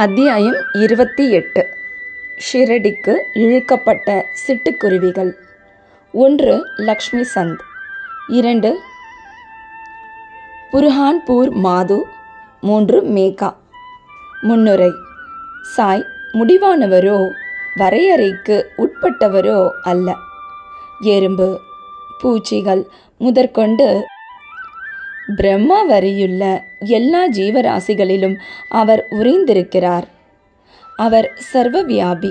அத்தியாயம் இருபத்தி எட்டு. ஷிரடிக்கு இழுக்கப்பட்ட சிட்டுக்குருவிகள். ஒன்று லக்ஷ்மி சந்த். இரண்டு புர்ஹான்பூர் மாது. மூன்று மேகா. முன்னுரை. சாய் முடிவானவரோ வரையறைக்கு உட்பட்டவரோ அல்ல. எறும்பு பூச்சிகள் முதற்கொண்டு பிரம்மா வரையுள்ள எல்லா ஜீவராசிகளிலும் அவர் உறைந்திருக்கிறார். அவர் சர்வவியாபி.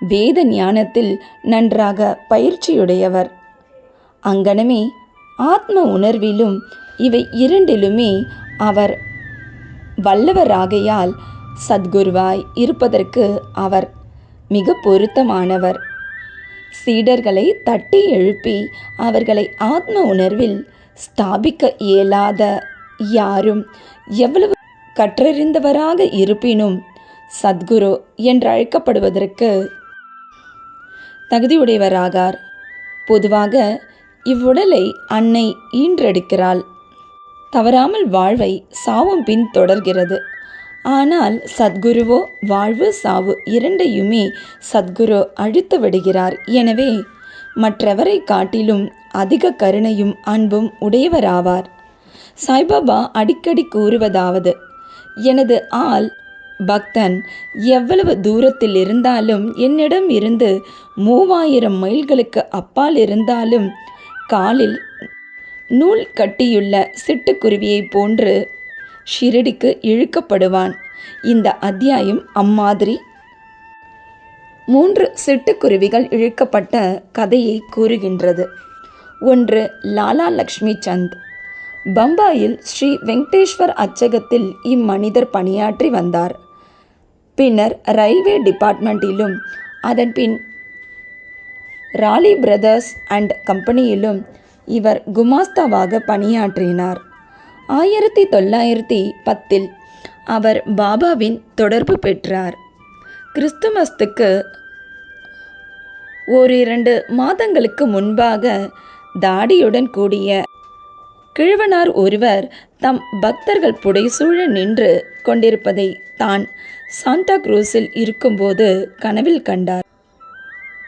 வேத ஞானத்தில் நன்றாக பயிற்சியுடையவர். அங்கனமே ஆத்ம உணர்விலும் இவை இரண்டிலுமே அவர் வல்லவராகையால் சத்குருவாய் இருப்பதற்கு அவர் மிக பொருத்தமானவர். சீடர்களை தட்டி எழுப்பி அவர்களை ஆத்ம உணர்வில் ஸ்தாபிக்க இயலாத யாரும் எவ்வளவு கற்றறிந்தவராக இருப்பினும் சத்குரு என்றழைக்கப்படுவதற்கு தகுதியுடையவராகார். பொதுவாக இவ்வுடலை அன்னை ஈன்றெடுக்கிறாள். தவறாமல் வாழ்வை சாவும் பின் தொடர்கிறது. ஆனால் சத்குருவோ வாழ்வு சாவு இரண்டையுமே சத்குரு அழித்து விடுகிறார் எனவே மற்றவரை காட்டிலும் அதிக கருணையும் அன்பும் உடையவராவார். சாய்பாபா அடிக்கடி கூறுவதாவது எனது ஆள் பக்தன் எவ்வளவு தூரத்தில் இருந்தாலும் என்னிடம் இருந்து மூவாயிரம் மைல்களுக்கு அப்பால் இருந்தாலும் காலில் நூல் கட்டியுள்ள சிட்டுக்குருவியைப் போன்று ஷிரடிக்கு இழுக்கப்படுவான். இந்த அத்தியாயம் அம்மாதிரி மூன்று சிட்டுக்குருவிகள் இழுக்கப்பட்ட கதையை கூறுகின்றது. ஒன்று லாலா லக்ஷ்மி சந்த் பம்பாயில் ஸ்ரீ வெங்கடேஸ்வர் அச்சகத்தில் இம்மனிதர் பணியாற்றி வந்தார். பின்னர் ரயில்வே டிபார்ட்மெண்ட்டிலும் அதன்பின் ராலி பிரதர்ஸ் அண்ட் கம்பெனியிலும் இவர் குமாஸ்தாவாக பணியாற்றினார். ஆயிரத்தி தொள்ளாயிரத்தி பத்தில் அவர் பாபாவின் தொடர்பு பெற்றார். கிறிஸ்துமஸ்துக்கு ஓரிரண்டு மாதங்களுக்கு முன்பாக தாடியுடன் கூடிய கிழவனார் ஒருவர் தம் பக்தர்கள் புடைசூழ நின்று கொண்டிருப்பதை தான் சாண்டா குரூஸில் இருக்கும்போது கனவில் கண்டார்.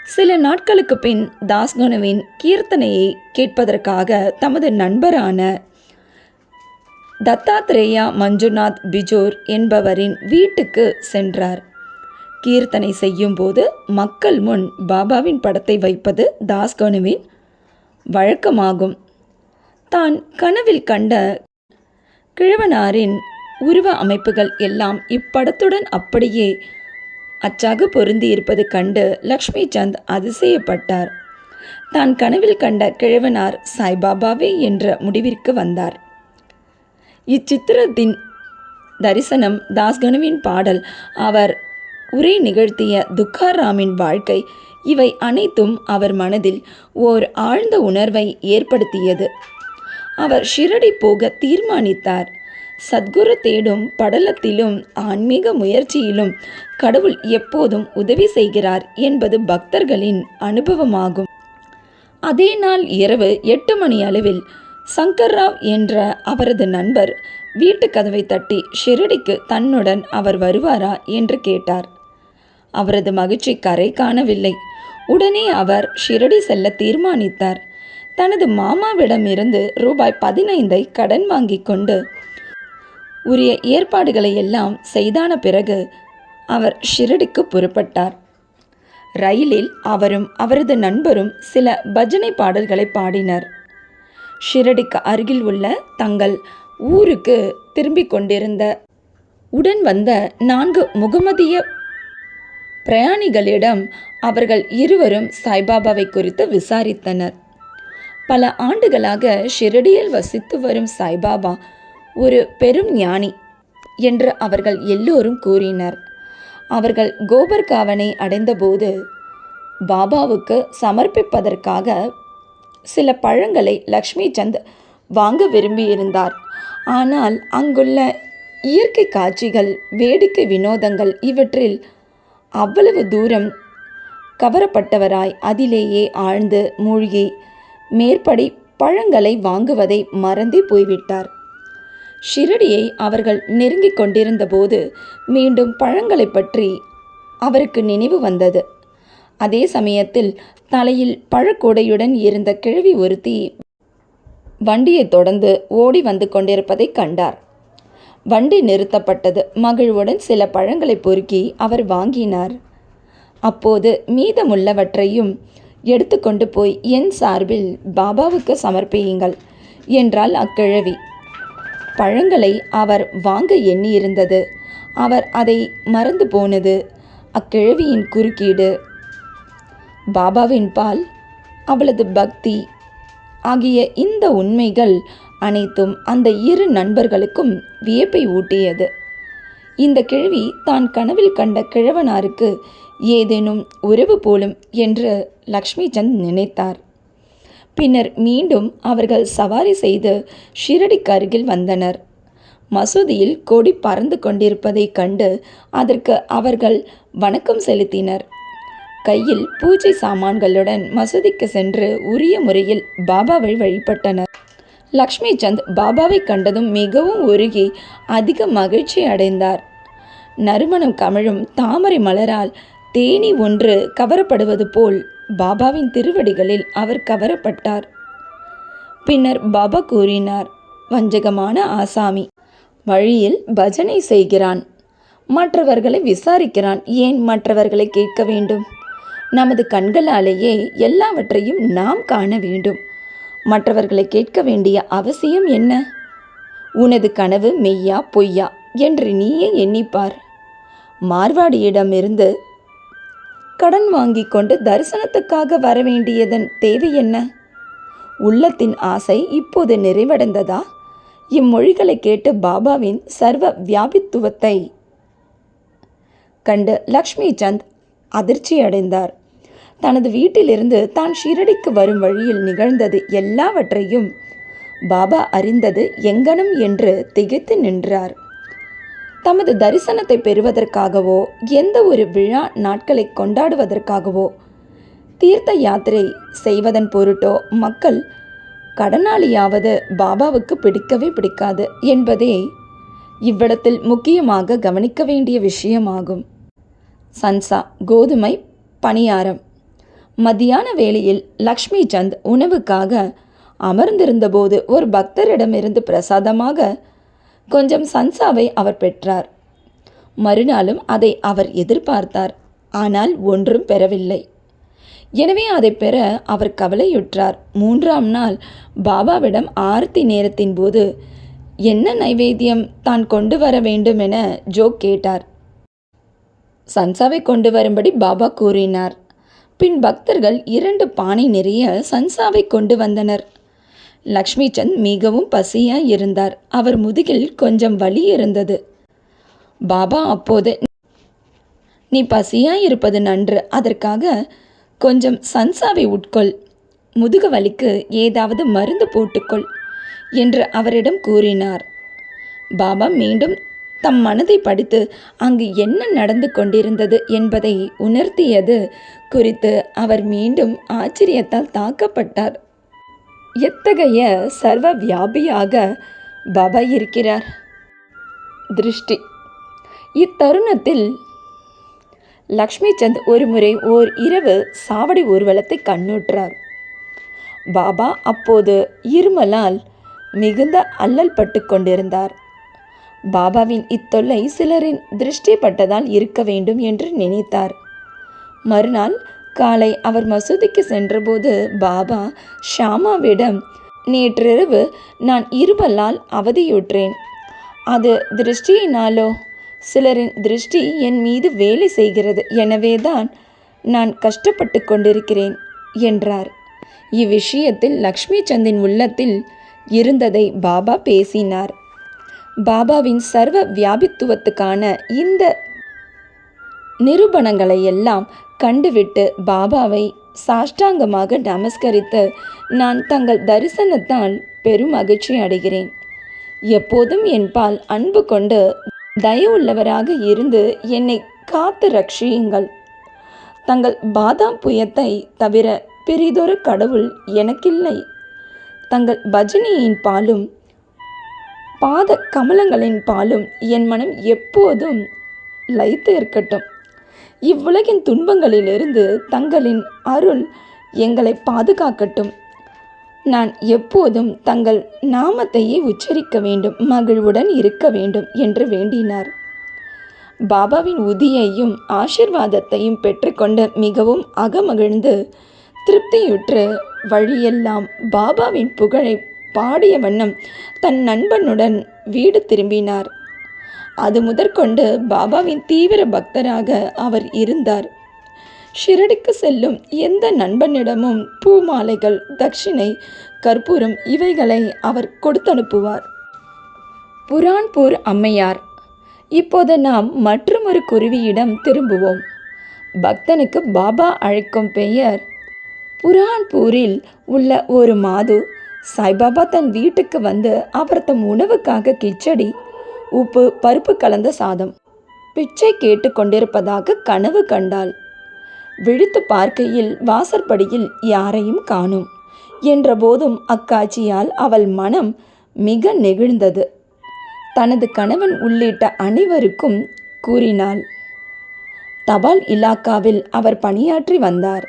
சில நாட்களுக்கு பின் தாஸ்கனுவின் கீர்த்தனையை கேட்பதற்காக தமது நண்பரான தத்தாத்ரேயா மஞ்சுநாத் பிஜோர் என்பவரின் வீட்டுக்கு சென்றார். கீர்த்தனை செய்யும்போது மக்கள் முன் பாபாவின் படத்தை வைப்பது தாஸ்கனுவின் வழக்கமாகும். தான் கனவில் கண்ட கிழவனாரின் உருவ அமைப்புகள் எல்லாம் இப்படத்துடன் அப்படியே அச்சாக பொருந்தியிருப்பது கண்டு லக்ஷ்மி சந்த் அதிசயப்பட்டார். தான் கனவில் கண்ட கிழவனார் சாய்பாபாவே என்ற முடிவிற்கு வந்தார். இச்சித்திரத்தின் தரிசனம் தாஸ்கனுவின் பாடல். அவர் உரை நிகழ்த்திய துக்காராமின் வாழ்க்கை இவை அனைத்தும் அவர் மனதில் ஓர் ஆழ்ந்த உணர்வை ஏற்படுத்தியது. அவர் ஷிரடி போக தீர்மானித்தார். சத்குரு தேடும் படலத்திலும் ஆன்மீக முயற்சியிலும் கடவுள் எப்போதும் உதவி செய்கிறார் என்பது பக்தர்களின் அனுபவமாகும். அதே நாள் இரவு எட்டு மணி அளவில் சங்கர் ராவ் என்ற அவரது நண்பர் வீட்டு கதவை தட்டி ஷிரடிக்கு தன்னுடன் அவர் வருவாரா? என்று கேட்டார். அவரது மகிழ்ச்சி கரை காணவில்லை. உடனே அவர் ஷிரடி செல்ல தீர்மானித்தார். தனது மாமாவிடமிருந்து ரூபாய் பதினைந்தை கடன் வாங்கி கொண்டு உரிய ஏற்பாடுகளை எல்லாம் செய்தான பிறகு அவர் ஷிரடிக்கு புறப்பட்டார். ரயிலில் அவரும் அவரது நண்பரும் சில பஜனை பாடல்களை பாடினர். ஷிரடிக்கு அருகில் உள்ள தங்கள் ஊருக்கு திரும்பிக் கொண்டிருந்த உடன் வந்த நான்கு முகமதிய பிரயாணிகளிடம் அவர்கள் இருவரும் சாய்பாபாவை குறித்து விசாரித்தனர். பல ஆண்டுகளாக ஷிரடியில் வசித்து வரும் சாய்பாபா ஒரு பெரும் ஞானி என்று அவர்கள் எல்லோரும் கூறினர். அவர்கள் கோபர்காவனை அடைந்தபோது பாபாவுக்கு சமர்ப்பிப்பதற்காக சில பழங்களை லக்ஷ்மி சந்த் வாங்க விரும்பியிருந்தார். ஆனால் அங்குள்ள இயற்கை காட்சிகள் வேடிக்கை வினோதங்கள் இவற்றில் அவ்வளவு தூரம் கவரப்பட்டவராய் அதிலேயே ஆழ்ந்து மூழ்கி மேற்படி பழங்களை வாங்குவதை மறந்தே போய்விட்டார். ஷிரடியை அவர்கள் நெருங்கிக் கொண்டிருந்தபோது மீண்டும் பழங்களைப் பற்றி அவருக்கு நினைவு வந்தது. அதே சமயத்தில் தலையில் பழக்கூடையுடன் இருந்த கிழவி ஒருத்தி வண்டியைத் தொடர்ந்து ஓடி வந்து கொண்டிருப்பதைக் கண்டார். வண்டி நிறுத்தப்பட்டது. மகிழ்வுடன் சில பழங்களை பொறுக்கி அவர் வாங்கினார். அப்போது மீதமுள்ளவற்றையும் எடுத்துக்கொண்டு போய் என் சார்பில் பாபாவுக்கு சமர்ப்பியுங்கள் என்றாள் அக்கிழவி. பழங்களை அவர் வாங்க எண்ணியிருந்தது. அவர் அதை மறந்து போனது. அக்கிழவியின் குறுக்கீடு பாபாவின் பால் அவளது பக்தி ஆகிய இந்த உண்மைகள் அனைத்தும் அந்த இரு நண்பர்களுக்கும் வியப்பை ஊட்டியது. இந்த கிழவி தான் கனவில் கண்ட கிழவனாருக்கு ஏதேனும் உறவு போலும் என்று லக்ஷ்மி சந்த் நினைத்தார். பின்னர் மீண்டும் அவர்கள் சவாரி செய்து ஷிரடிக்கு அருகில் வந்தனர். மசூதியில் கொடி பறந்து கொண்டிருப்பதைக் கண்டு அதற்கு அவர்கள் வணக்கம் செலுத்தினர். கையில் பூஜை சாமான்களுடன் மசூதிக்கு சென்று உரிய முறையில் பாபாவை வழிபட்டனர். லக்ஷ்மி சந்த் பாபாவை கண்டதும் மிகவும் உருகி அதிக மகிழ்ச்சி அடைந்தார். நறுமணம் கமழும் தாமரை மலரால் தேனி ஒன்று கவரப்படுவது போல் பாபாவின் திருவடிகளில் அவர் கவரப்பட்டார். பின்னர் பாபா கூறினார் வஞ்சகமான ஆசாமி வழியில் பஜனை செய்கிறான். மற்றவர்களை விசாரிக்கிறான். ஏன் மற்றவர்களை கேட்க வேண்டும்? நமது கண்களாலேயே எல்லாவற்றையும் நாம் காண வேண்டும். மற்றவர்களை கேட்க வேண்டிய அவசியம் என்ன? உனது கனவு மெய்யா பொய்யா என்று நீயே எண்ணிப்பார். மார்வாடியிடமிருந்து கடன் வாங்கி கொண்டு தரிசனத்துக்காக வர வேண்டியதன் தேவை என்ன? உள்ளத்தின் ஆசை இப்போது நிறைவடைந்ததா? இம்மொழிகளை கேட்டு பாபாவின் சர்வ வியாபித்துவத்தை கண்டு லக்ஷ்மி சந்த் அதிர்ச்சி அடைந்தார் தனது வீட்டிலிருந்து தான் ஷிரடிக்கு வரும் வழியில் நிகழ்ந்தது எல்லாவற்றையும் பாபா அறிந்தது எங்கனம் என்று திகைத்து நின்றார். தமது தரிசனத்தை பெறுவதற்காகவோ எந்த ஒரு விழா நாட்களை கொண்டாடுவதற்காகவோ தீர்த்த யாத்திரை செய்வதன் பொருட்டோ மக்கள் கடனாளியாவது பாபாவுக்கு பிடிக்கவே பிடிக்காது என்பதே இவ்விடத்தில் முக்கியமாக கவனிக்க வேண்டிய விஷயமாகும். சன்சா கோதுமை பணியாரம். மத்தியான வேளையில் லக்ஷ்மி சந்த் உணவுக்காக அமர்ந்திருந்தபோது ஒரு பக்தரிடமிருந்து பிரசாதமாக கொஞ்சம் சன்சாவை அவர் பெற்றார். மறுநாளும் அதை அவர் எதிர்பார்த்தார். ஆனால் ஒன்றும் பெறவில்லை. எனவே அதை பெற அவர் கவலையுற்றார். மூன்றாம் நாள் பாபாவிடம் ஆரத்தி நேரத்தின் போது என்ன நைவேத்தியம் தான் கொண்டு வர வேண்டும் என ஜோக் கேட்டார். சன்சாவை கொண்டு வரும்படி பாபா கூறினார். பின் பக்தர்கள் இரண்டு பானை நிறைய சன்சாவை கொண்டு வந்தனர். லக்ஷ்மி சந்த் மிகவும் பசியாய் இருந்தார். அவர் முதுகில் கொஞ்சம் வலி இருந்தது. பாபா அப்போது நீ பசியாய் இருப்பது நன்று. அதற்காக கொஞ்சம் சன்சாவை உட்கொள். முதுகு வலிக்கு ஏதாவது மருந்து போட்டுக்கொள் என்று அவரிடம் கூறினார். பாபா மீண்டும் தம் மனதை படித்து அங்கு என்ன நடந்து கொண்டிருந்தது என்பதை உணர்த்தியது குறித்து அவர் மீண்டும் ஆச்சரியத்தால் தாக்கப்பட்டார். எத்தகைய சர்வ வியாபியாக பாபா இருக்கிறார். திருஷ்டி. இத்தருணத்தில் லக்ஷ்மி சந்த் ஒருமுறை ஓர் இரவு சாவடி ஊர்வலத்தை கண்ணுற்றார் பாபா அப்போது இருமலால் மிகுந்த அல்லல் பட்டு கொண்டிருந்தார். பாபாவின் இத்தொல்லை சிலரின் திருஷ்டி பட்டதால் இருக்க வேண்டும் என்று நினைத்தார். மறுநாள் காலை அவர் மசூதிக்கு சென்றபோது பாபா ஷாமாவிடம் நேற்றிரவு நான் இருபல்லால் அவதியுற்றேன். அது திருஷ்டியினாலோ? சிலரின் திருஷ்டி என் மீது வேலை செய்கிறது. எனவேதான் நான் கஷ்டப்பட்டு கொண்டிருக்கிறேன் என்றார். இவ்விஷயத்தில் லக்ஷ்மி சந்தின் உள்ளத்தில் இருந்ததை பாபா பேசினார். பாபாவின் சர்வ வியாபித்துவத்துக்கான இந்த நிரூபணங்களை எல்லாம் கண்டுவிட்டு பாபாவை சாஷ்டாங்கமாக நமஸ்கரித்து நான் தங்கள் தரிசனத்தால் பெரும் மகிழ்ச்சி அடைகிறேன். எப்போதும் என்பால் அன்பு கொண்டு தயவுள்ளவராக இருந்து என்னை காத்து ரட்சியுங்கள். தங்கள் பாதாம் புயத்தை தவிர பெரிதொரு கடவுள் எனக்கில்லை. தங்கள் பஜனியின் பாலும் பாத கமலங்களின் பாலும் என் மனம் எப்போதும் லைத்து இருக்கட்டும். இவ்வுலகின் துன்பங்களிலிருந்து தங்களின் அருள் எங்களை பாதுகாக்கட்டும். நான் எப்போதும் தங்கள் நாமத்தையே உச்சரிக்க வேண்டும் மகிழ்வுடன் இருக்க வேண்டும் என்று வேண்டினார். பாபாவின் உதியையும் ஆசிர்வாதத்தையும் பெற்றுக்கொண்டு மிகவும் அகமகிழ்ந்து திருப்தியுற்று வழியெல்லாம் பாபாவின் புகழை பாடிய வண்ணம் தன் நண்பனுடன் வீடு திரும்பினார். அது முதற்கொண்டு பாபாவின் தீவிர பக்தராக அவர் இருந்தார். ஷிரடிக்கு செல்லும் எந்த நண்பனிடமும் பூமாலைகள் தட்சிணை கற்பூரம் இவைகளை அவர் கொடுத்தனுப்புவார். புரான்பூர் அம்மையார் இப்போது நாம் மற்றொரு குருவியிடம் திரும்புவோம். பக்தனுக்கு பாபா அழைக்கும் பெயர் புரான்பூரில் உள்ள ஒரு மாது. சாய்பாபா தன் வீட்டுக்கு வந்து அவர் தம் உணவுக்காக கிச்சடி உப்பு பருப்பு கலந்த சாதம். பிச்சை கேட்டு கொண்டிருப்பதாக கனவு கண்டாள். விழித்து பார்க்கையில் வாசற்படியில் யாரையும் காணும். என்றபோதும் அக்காட்சியால் அவள் மனம் மிக நெகிழ்ந்தது. தனது கணவன் உள்ளிட்ட அனைவருக்கும் கூறினாள் தபால் இலாக்காவில் அவர் பணியாற்றி வந்தார்.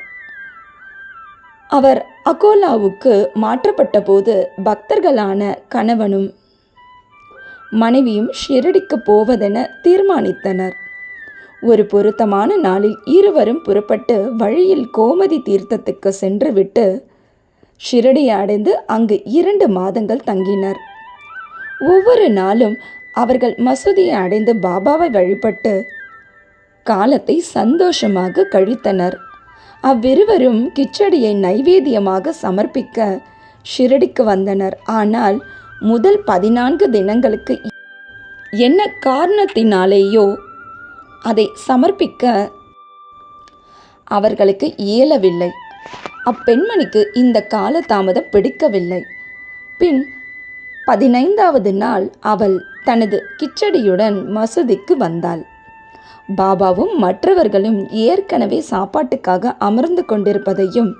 அவர் அகோலாவுக்கு மாற்றப்பட்ட போது பக்தர்களான கணவனும் மனைவியும் ஷிரடிக்கு போவதென தீர்மானித்தனர். ஒரு பொருத்தமான நாளில் இருவரும் புறப்பட்டு வழியில் கோமதி தீர்த்தத்துக்கு சென்றுவிட்டு ஷிரடி அடைந்து அங்கு இரண்டு மாதங்கள் தங்கினர். ஒவ்வொரு நாளும் அவர்கள் மசூதியை அடைந்து பாபாவை வழிபட்டு காலத்தை சந்தோஷமாக கழித்தனர். அவ்விருவரும் கிச்சடியை நைவேத்தியமாக சமர்ப்பிக்க ஷிரடிக்கு வந்தனர். ஆனால் முதல் பதினான்கு தினங்களுக்கு என்ன காரணத்தினாலேயோ அதை சமர்ப்பிக்க அவர்களுக்கு இயலவில்லை. அப்பெண்மணிக்கு இந்த கால தாமதம் பிடிக்கவில்லை. பின் பதினைந்தாவது நாள் அவள் தனது கிச்சடியுடன் மசூதிக்கு வந்தாள். பாபாவும் மற்றவர்களும் ஏற்கனவே சாப்பாட்டுக்காக அமர்ந்து கொண்டிருப்பதையும்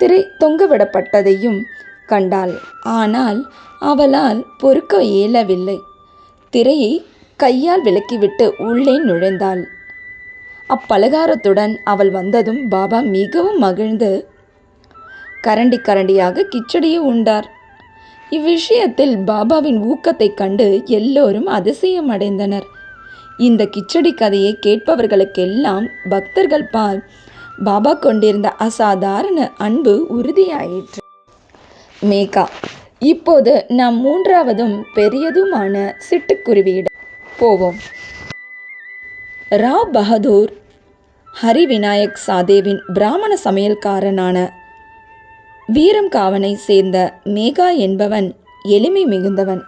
திரை தொங்கவிடப்பட்டதையும் கண்டாள். ஆனால் அவளால் பொறுக்க இயலவில்லை. திரையை கையால் விலக்கிவிட்டு உள்ளே நுழைந்தாள். அப்பலகாரத்துடன் அவள் வந்ததும் பாபா மிகவும் மகிழ்ந்து கரண்டி கரண்டியாக கிச்சடியை உண்டார். இவ்விஷயத்தில் பாபாவின் ஊக்கத்தைக் கண்டு எல்லோரும் அதிசயம் அடைந்தனர் இந்த கிச்சடி கதையை கேட்பவர்களுக்கெல்லாம் பக்தர்கள் பால் பாபா கொண்டிருந்த அசாதாரண அன்பு உறுதியாயிற்று. மேகா. இப்போது நாம் மூன்றாவதும் பெரியதுமான சிட்டுக்குருவியிடம் போவோம். ரா பகதூர் ஹரி விநாயக் சாதேவின் பிராமண சமையல்காரனான வீரம் காவனை சேர்ந்த மேகா என்பவன் எளிமை மிகுந்தவன்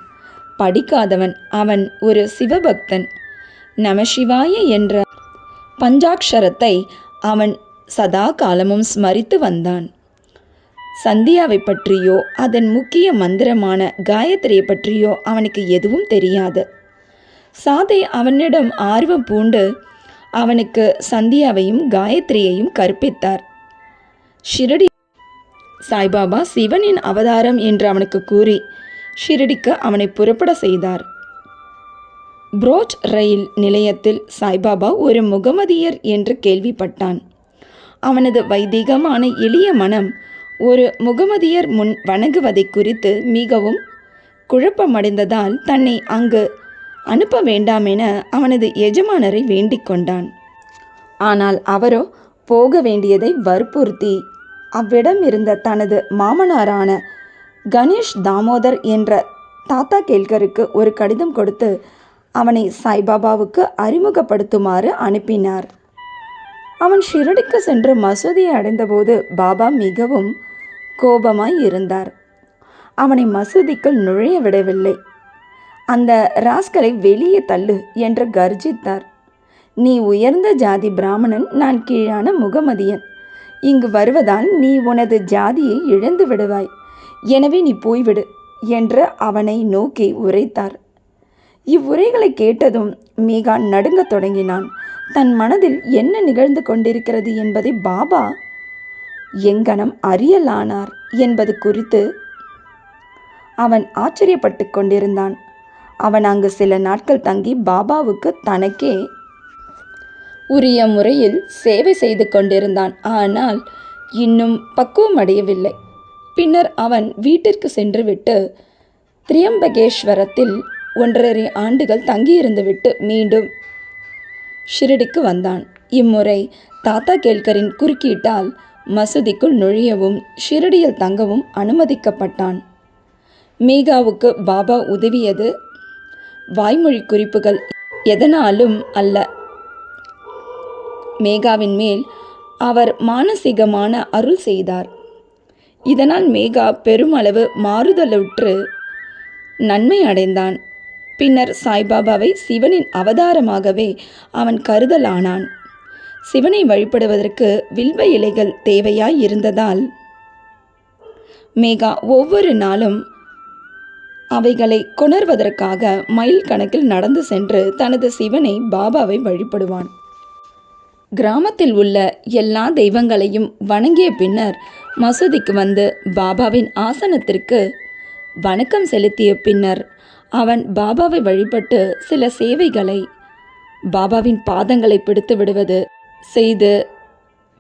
படிக்காதவன். அவன் ஒரு சிவபக்தன். நமசிவாய என்ற பஞ்சாட்சரத்தை அவன் சதா காலமும் ஸ்மரித்து வந்தான். சந்தியாவை பற்றியோ அதன் முக்கிய மந்திரமான காயத்ரியை பற்றியோ அவனுக்கு எதுவும் தெரியாது. சாதை அவனிடம் ஆர்வம் பூண்டு அவனுக்கு சந்தியாவையும் காயத்ரியையும் கற்பித்தார். ஷிரடி சாய்பாபா சிவனின் அவதாரம் என்று அவனுக்கு கூறி ஷிரடிக்கு அவனை புறப்பட செய்தார். புரோச் ரயில் நிலையத்தில் சாய்பாபா ஒரு முகமதியர் என்று கேள்விப்பட்டான். அவனது வைதிகமான எளிய மனம் ஒரு முகமதியர் முன் வணங்குவதை குறித்து மிகவும் குழப்பமடைந்ததால் தன்னை அங்கு அனுப்ப வேண்டாம் என அவனது எஜமானரை வேண்டிக் கொண்டான். ஆனால் அவரோ போக வேண்டியதை வற்புறுத்தி அவ்விடம் இருந்த தனது மாமனாரான கணேஷ் தாமோதர் என்ற தாத்தா கேல்கருக்கு ஒரு கடிதம் கொடுத்து அவனை சாய்பாபாவுக்கு அறிமுகப்படுத்துமாறு அனுப்பினார். அவன் ஷிரடிக்கு சென்று மசூதியை அடைந்தபோது பாபா மிகவும் கோபமாய் இருந்தார். அவனை மசூதிக்குள் நுழைய விடவில்லை. அந்த ராஸ்கலை வெளியே தள்ளு என்று கர்ஜித்தார். நீ உயர்ந்த ஜாதி பிராமணன் நான் கீழான முகமதியன். இங்கு வருவதால் நீ உனது ஜாதியை இழந்து விடுவாய். எனவே நீ போய்விடு என்று அவனை நோக்கி உரைத்தார். இவ்வுரைகளை கேட்டதும் மீகா நடுங்கத் தொடங்கினான். தன் மனதில் என்ன நிகழ்ந்து கொண்டிருக்கிறது என்பதை பாபா எங்கனம் அறியலானார் என்பது குறித்து அவன் ஆச்சரியப்பட்டு கொண்டிருந்தான். அவன் அங்கு சில நாட்கள் தங்கி பாபாவுக்கு தனக்கே உரிய முறையில் சேவை செய்து கொண்டிருந்தான். ஆனால் இன்னும் பக்குவம் அடையவில்லை. பின்னர் அவன் வீட்டிற்கு சென்றுவிட்டு திரியம்பகேஸ்வரத்தில் ஒன்றரை ஆண்டுகள் தங்கியிருந்துவிட்டு மீண்டும் ஷிரடிக்கு வந்தான். இம்முறை தாத்தா கேல்கரின் குறுக்கீட்டால் மசூதிக்குள் நுழையவும் ஷிரடியில் தங்கவும் அனுமதிக்கப்பட்டான். மேகாவுக்கு பாபா உதவியது. வாய்மொழி குறிப்புகள் எதனாலும் அல்ல. மேகாவின் மேல் அவர் மானசீகமான அருள் செய்தார். இதனால் மேகா பெருமளவு மாறுதலுற்று நன்மை அடைந்தான். பின்னர் சாய்பாபாவை சிவனின் அவதாரமாகவே அவன் கருதலானான். சிவனை வழிபடுவதற்கு வில்வ இலைகள் தேவையாய் இருந்ததால் மேகா ஒவ்வொரு நாளும் அவைகளை கொணர்வதற்காக மைல் கணக்கில் நடந்து சென்று தனது சிவனை பாபாவை வழிபடுவான். கிராமத்தில் உள்ள எல்லா தெய்வங்களையும் வணங்கிய பின்னர் மசூதிக்கு வந்து பாபாவின் ஆசனத்திற்கு வணக்கம் செலுத்திய பின்னர் அவன் பாபாவை வழிபட்டு சில சேவைகளை பாபாவின் பாதங்களை பிடித்து விடுவது செய்து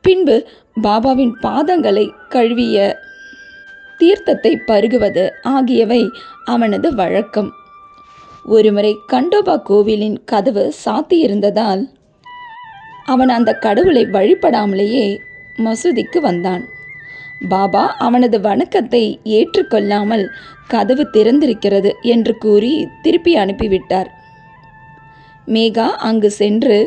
பின்பு பாபாவின் பாதங்களை கழுவிய தீர்த்தத்தை பருகுவது ஆகியவை அவனது வழக்கம். ஒருமுறை கண்டோபா கோவிலின் கதவு சாத்தியிருந்ததால் அவன் அந்த கடவுளை வழிபடாமலேயே மசூதிக்கு வந்தான். பாபா அவனது வணக்கத்தை ஏற்றுக்கொள்ளாமல் கதவு திறந்திருக்கிறது என்று கூறி திருப்பி அனுப்பிவிட்டார். மேகா அங்கு சென்று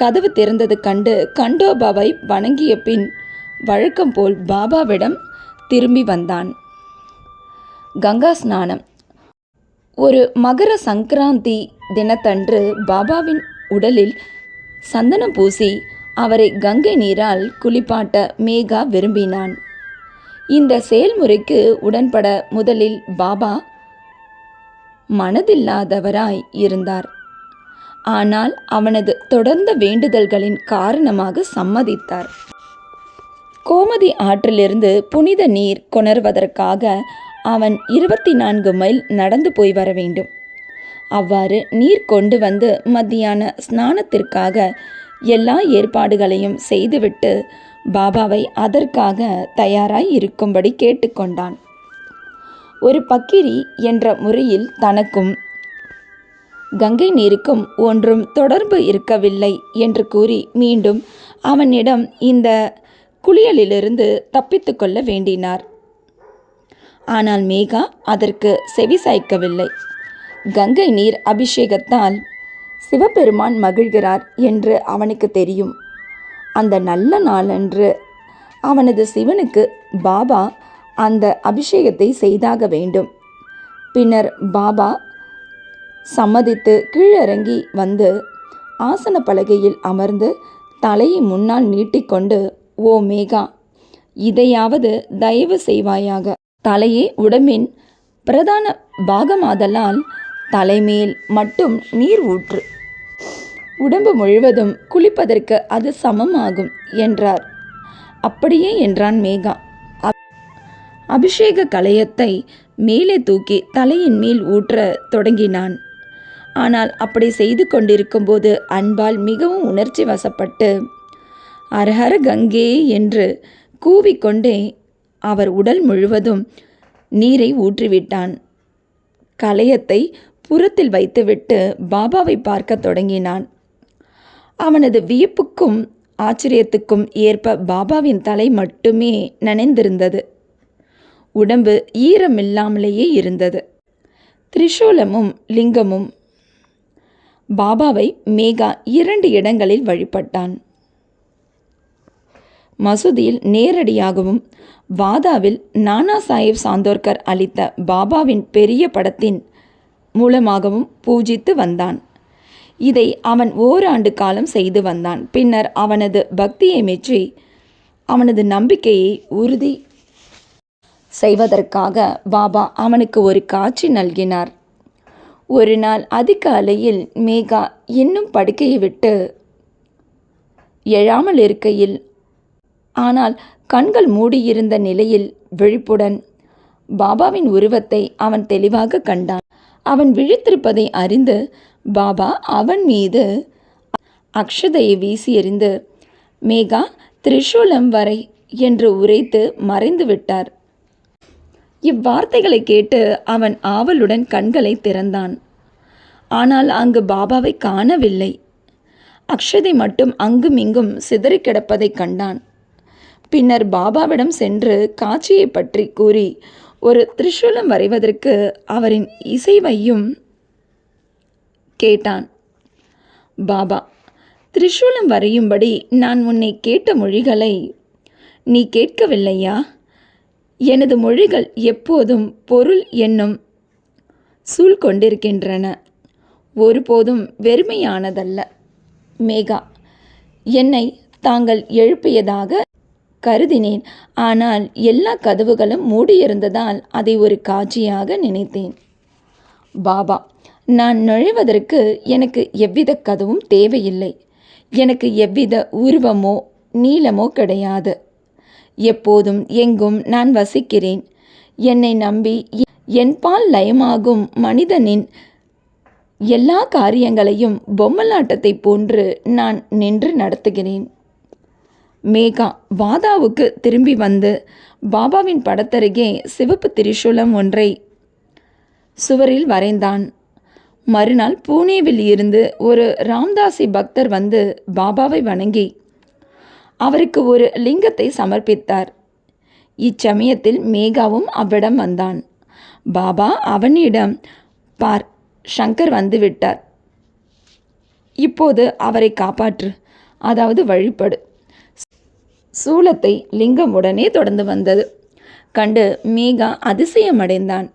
கதவு திறந்தது கண்டு கண்டோபாவை வணங்கிய பின் வழக்கம் போல் பாபாவிடம் திரும்பி வந்தான். கங்கா ஸ்நானம். ஒரு மகர சங்கராந்தி தினத்தன்று பாபாவின் உடலில் சந்தனம் பூசி அவரை கங்கை நீரால் குளிப்பாட்ட மேகா விரும்பினான். இந்த செயல்முறைக்கு உடன்பட முதலில் பாபா மனதில்லாதவராய் இருந்தார். ஆனால் அவனது தொடர்ந்த வேண்டுதல்களின் காரணமாக சம்மதித்தார். கோமதி ஆற்றிலிருந்து புனித நீர் கொணர்வதற்காக அவன் இருபத்தி நான்கு மைல் நடந்து போய் வர வேண்டும். அவ்வாறு நீர் கொண்டு வந்து மத்தியான ஸ்நானத்திற்காக எல்லா ஏற்பாடுகளையும் செய்துவிட்டு பாபாவை அதற்காக தயாராய் இருக்கும்படி கேட்டுக்கொண்டான். ஒரு பக்கிரி என்ற முறையில் தனக்கும் கங்கை நீருக்கும் ஒன்றும் தொடர்பு இருக்கவில்லை என்று கூறி மீண்டும் அவனிடம் இந்த குளியலிலிருந்து தப்பித்து கொள்ள வேண்டினார். ஆனால் மேகா அதற்கு செவிசாய்க்கவில்லை கங்கை நீர் அபிஷேகத்தால் சிவபெருமான் மகிழ்கிறார் என்று அவனுக்கு தெரியும். அந்த நல்ல நாளன்று அவனது சிவனுக்கு பாபா அந்த அபிஷேகத்தை செய்தாக வேண்டும். பின்னர் பாபா சம்மதித்து கீழிறங்கி வந்து ஆசன பலகையில் அமர்ந்து தலையை முன்னால் நீட்டிக்கொண்டு ஓ மேகா இதையாவது தயவு செய்வாயாக தலையே உடம்பின் பிரதான பாகமாதலால் தலைமேல் மட்டும் நீர் ஊற்று. உடம்பு முழுவதும் குளிப்பதற்கு அது சமமாகும் என்றார். அப்படியே என்றான் மேகா. அபிஷேக கலையத்தை மேலே தூக்கி தலையின் மேல் ஊற்ற தொடங்கினான். ஆனால் அப்படி செய்து கொண்டிருக்கும்போது அன்பால் மிகவும் உணர்ச்சி வசப்பட்டு அரஹர கங்கே என்று கூவிக்கொண்டே அவர் உடல் முழுவதும் நீரை ஊற்றிவிட்டான். கலையத்தை புறத்தில் வைத்துவிட்டு பாபாவை பார்க்க தொடங்கினான். அவனது வியப்புக்கும் ஆச்சரியத்துக்கும் ஏற்ப பாபாவின் தலை மட்டுமே நனைந்திருந்தது. உடம்பு ஈரமில்லாமலேயே இருந்தது. திரிசூலமும் லிங்கமும் பாபாவை மேகா இரண்டு இடங்களில் வழிபட்டான். மசூதியில் நேரடியாகவும் வாதாவில் நானா சாஹிப் சாந்தோர்கர் அளித்த பாபாவின் பெரிய படத்தின் மூலமாகவும் பூஜித்து வந்தான். இதை அவன் ஓராண்டு காலம் செய்து வந்தான். பின்னர் அவனது பக்தியை மெச்சி அவனது நம்பிக்கையை உறுதி செய்வதற்காக பாபா அவனுக்கு ஒரு காட்சி நல்கினார். ஒரு நாள் அதிகாலையில் மேகா இன்னும் படுக்கையை விட்டு எழாமல் இருக்கையில் ஆனால் கண்கள் மூடியிருந்த நிலையில் விழிப்புடன் பாபாவின் உருவத்தை அவன் தெளிவாக கண்டான். அவன் விழித்திருப்பதை அறிந்து பாபா அவன் மீது அக்ஷதையை வீசி எறிந்து மேகா திரிசூலம் வரை என்று உரைத்து மறைந்து விட்டார். இவ்வார்த்தைகளை கேட்டு அவன் ஆவலுடன் கண்களை திறந்தான். ஆனால் அங்கு பாபாவை காணவில்லை. அக்ஷதை மட்டும் அங்குமிங்கும் சிதறி கிடப்பதைக் கண்டான். பின்னர் பாபாவிடம் சென்று காட்சியை பற்றி கூறி ஒரு திரிசூலம் வரைவதற்கு அவரின் இசைவையும் கேட்டான். பாபா திரிசூலம் வரையும்படி நான் உன்னை கேட்ட மொழிகளை நீ கேட்கவில்லையா? எனது மொழிகள் எப்போதும் பொருள் என்னும் சூழ் கொண்டிருக்கின்றன. ஒருபோதும் வெறுமையானதல்ல. மேகா என்னை தாங்கள் எழுப்பியதாக கருதினேன். ஆனால் எல்லா கதவுகளும் மூடியிருந்ததால் அதை ஒரு காட்சியாக நினைத்தேன். பாபா நான் நுழைவதற்கு எனக்கு எவ்வித கதவும் தேவையில்லை. எனக்கு எவ்வித உருவமோ நீளமோ கிடையாது. எப்போதும் எங்கும் நான் வசிக்கிறேன். என்னை நம்பி என்பால் லயமாகும் மனிதனின் எல்லா காரியங்களையும் பொம்மலாட்டத்தை போன்று நான் நின்று நடத்துகிறேன். மேகா வாதாவுக்கு திரும்பி வந்து பாபாவின் படத்தருகே சிவப்பு திரிசூலம் ஒன்றை சுவரில் வரைந்தான். மறுநாள் பூனேவில் இருந்து ஒரு ராம்தாசி பக்தர் வந்து பாபாவை வணங்கி அவருக்கு ஒரு லிங்கத்தை சமர்ப்பித்தார். இச்சமயத்தில் மேகாவும் அவ்விடம் வந்தான். பாபா அவனிடம் பார் சங்கர் வந்துவிட்டார். இப்போது அவரை காப்பாற்று. அதாவது வழிபடு. சூலத்தை லிங்கம் உடனே தொடர்ந்து வந்தது. கண்டு மேகா அதிசயமடைந்தான்.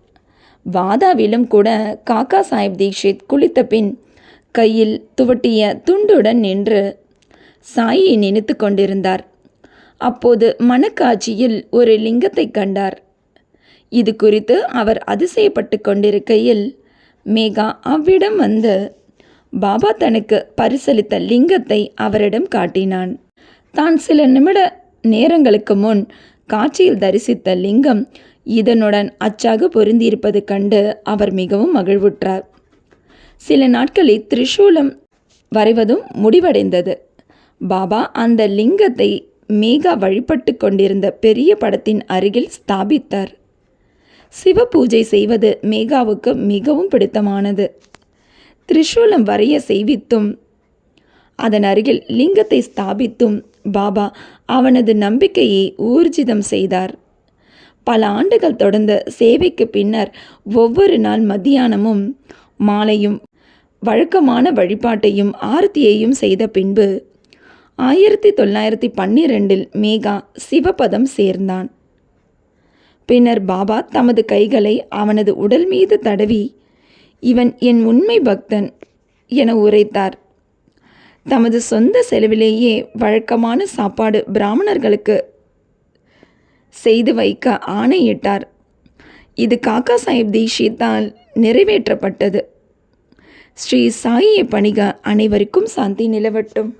வாதாவிலும் கூட காக்கா சாஹிப் தீக்ஷித் குளித்த பின் கையில் துவட்டிய துண்டுடன் நின்று சாயை நினைத்து கொண்டிருந்தார். அப்போது மனக்காட்சியில் ஒரு லிங்கத்தை கண்டார். இது குறித்து அவர் அதிசயப்பட்டு கொண்டிருக்கையில் மேகா அவ்விடம் வந்து பாபா தனக்கு பரிசளித்த லிங்கத்தை அவரிடம் காட்டினான். தான் சில நிமிட நேரங்களுக்கு முன் காட்சியில் தரிசித்த லிங்கம் இதனுடன் அச்சாக பொருந்தியிருப்பது கண்டு அவர் மிகவும் மகிழ்வுற்றார். சில நாட்களில் திரிசூலம் வரைவதும் முடிவடைந்தது. பாபா அந்த லிங்கத்தை மேகா வழிபட்டு கொண்டிருந்த பெரிய படத்தின் அருகில் ஸ்தாபித்தார். சிவ பூஜை செய்வது மேகாவுக்கு மிகவும் பிடித்தமானது. திரிசூலம் வரைய செய்வித்தும் அதன் அருகில் லிங்கத்தை ஸ்தாபித்தும் பாபா அவனது நம்பிக்கையை ஊர்ஜிதம் செய்தார். பல ஆண்டுகள் தொடர்ந்த சேவைக்கு பின்னர் ஒவ்வொரு நாள் மத்தியானமும் மாலையும் வழக்கமான வழிபாட்டையும் ஆரத்தியையும் செய்த பின்பு ஆயிரத்தி தொள்ளாயிரத்தி பன்னிரெண்டில் மேகா சிவபதம் சேர்ந்தான். பின்னர் பாபா தமது கைகளை அவனது உடல் மீது தடவி இவன் என் உண்மை பக்தன் என உரைத்தார். தமது சொந்த செலவிலேயே வழக்கமான சாப்பாடு பிராமணர்களுக்கு செய்து வைக்க ஆணையிட்டார். இது காக்கா சாஹிப் தீஷித்தால் நிறைவேற்றப்பட்டது. ஸ்ரீ சாயியை பணிக அனைவருக்கும் சாந்தி நிலவட்டும்.